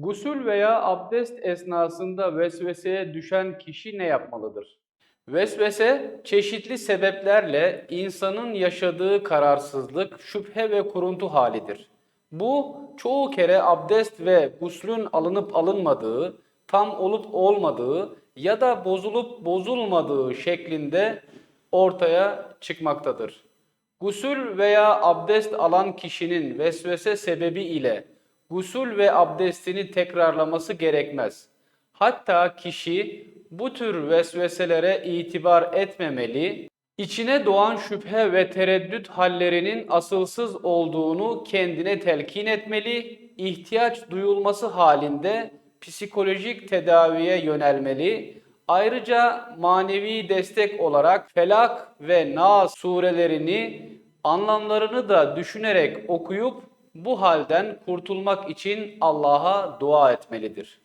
Gusül veya abdest esnasında vesveseye düşen kişi ne yapmalıdır? Vesvese, çeşitli sebeplerle insanın yaşadığı kararsızlık, şüphe ve kuruntu halidir. Bu, çoğu kere abdest ve guslün alınıp alınmadığı, tam olup olmadığı ya da bozulup bozulmadığı şeklinde ortaya çıkmaktadır. Gusül veya abdest alan kişinin vesvese sebebi ile gusül ve abdestini tekrarlaması gerekmez. Hatta kişi bu tür vesveselere itibar etmemeli, içine doğan şüphe ve tereddüt hallerinin asılsız olduğunu kendine telkin etmeli, ihtiyaç duyulması halinde psikolojik tedaviye yönelmeli, Ayrıca manevi destek olarak Felak ve Nas surelerini anlamlarını da düşünerek okuyup bu halden kurtulmak için Allah'a dua etmelidir.